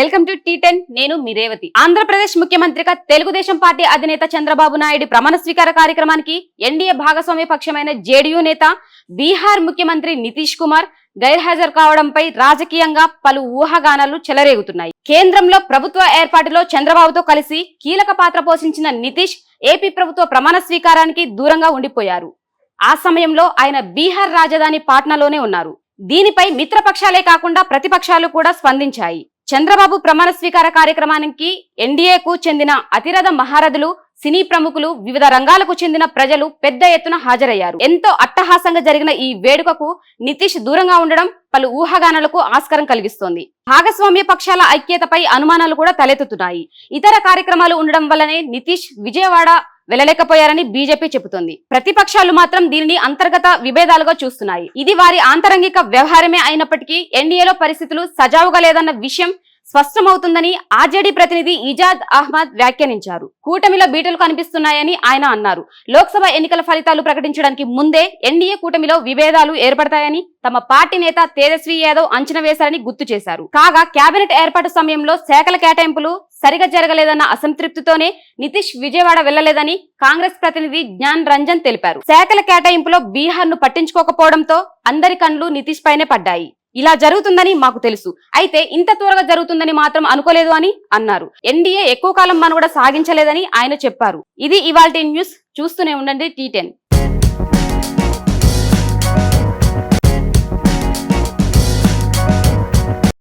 Welcome to tea ten నేను మిరేవతి ఆంధ్రప్రదేశ్ ముఖ్యమంత్రిగా Telugu Desam party అధినేత చంద్రబాబు నాయుడు ప్రమాణ స్వీకార కార్యక్రమానికి ఎన్డీఏ భాగస్వామ్య పక్షమైన జేడీయూ నేత బీహార్ ముఖ్యమంత్రి నితీష్ కుమార్ గైర్హాజరు కావడంపై రాజకీయంగా పలు ఊహాగానాలు చెలరేగుతున్నాయి. కేంద్రంలో ప్రభుత్వ ఏర్పాటులో చంద్రబాబుతో కలిసి కీలక పాత్ర పోషించిన నితీష్ ఏపీ ప్రభుత్వ ప్రమాణ స్వీకారానికి దూరంగా ఉండిపోయారు. ఆ సమయంలో ఆయన బీహార్ రాజధాని పాట్నాలోనే ఉన్నారు. దీనిపై మిత్రపక్షాలే కాకుండా ప్రతిపక్షాలు కూడా స్పందించాయి. చంద్రబాబు ప్రమాణ స్వీకార కార్యక్రమానికి ఎన్డీఏకు చెందిన అతిరథ మహారథులు సినీ ప్రముఖులు వివిధ రంగాలకు చెందిన ప్రజలు పెద్ద ఎత్తున హాజరయ్యారు. ఎంతో అట్టహాసంగా జరిగిన ఈ వేడుకకు నితీష్ దూరంగా ఉండడం పలు ఊహాగానాలకు ఆస్కారం కలిగిస్తోంది. భాగస్వామ్య పక్షాల ఐక్యతపై అనుమానాలు కూడా తలెత్తుతున్నాయి. ఇతర కార్యక్రమాలు ఉండడం వల్లనే నితీష్ విజయవాడ వెళ్ళలేకపోయారని బీజేపీ చెబుతోంది. ప్రతిపక్షాలు మాత్రం దీనిని అంతర్గత విభేదాలుగా చూస్తున్నాయి. ఇది వారి ఆంతరంగిక వ్యవహారమే అయినప్పటికీ ఎన్డీఏలో పరిస్థితులు సజావుగా లేదన్న విషయం స్పష్టమవుతుందని ఆర్జేడీ ప్రతినిధి ఇజాద్ అహ్మద్ వ్యాఖ్యానించారు. కూటమిలో బీటలు కనిపిస్తున్నాయని ఆయన అన్నారు. లోక్సభ ఎన్నికల ఫలితాలు ప్రకటించడానికి ముందే ఎన్డీఏ కూటమిలో విభేదాలు ఏర్పడతాయని తమ పార్టీ నేత తేజస్వి యాదవ్ అంచనా వేశారని గుర్తు చేశారు. కాగా కేబినెట్ ఏర్పాటు సమయంలో శాఖల కేటాయింపులు సరిగా జరగలేదన్న అసంతృప్తితోనే నితీష్ విజయవాడ వెళ్ళలేదని కాంగ్రెస్ ప్రతినిధి జ్ఞాన్ రంజన్ తెలిపారు. శాఖల కేటాయింపులో బీహార్ను పట్టించుకోకపోవడంతో అందరి కండ్లు నితీష్ పైనే పడ్డాయి. ఇలా జరుగుతుందని మాకు తెలుసు. అయితే ఇంత త్వరగా జరుగుతుందని మాత్రం అనుకోలేదు అని అన్నారు. ఎన్డీఏ ఎక్కువ కాలం మనుగడ సాగించలేదని ఆయన చెప్పారు. ఇది ఇవాల్టి న్యూస్. చూస్తూనే ఉండండి టీ టెన్.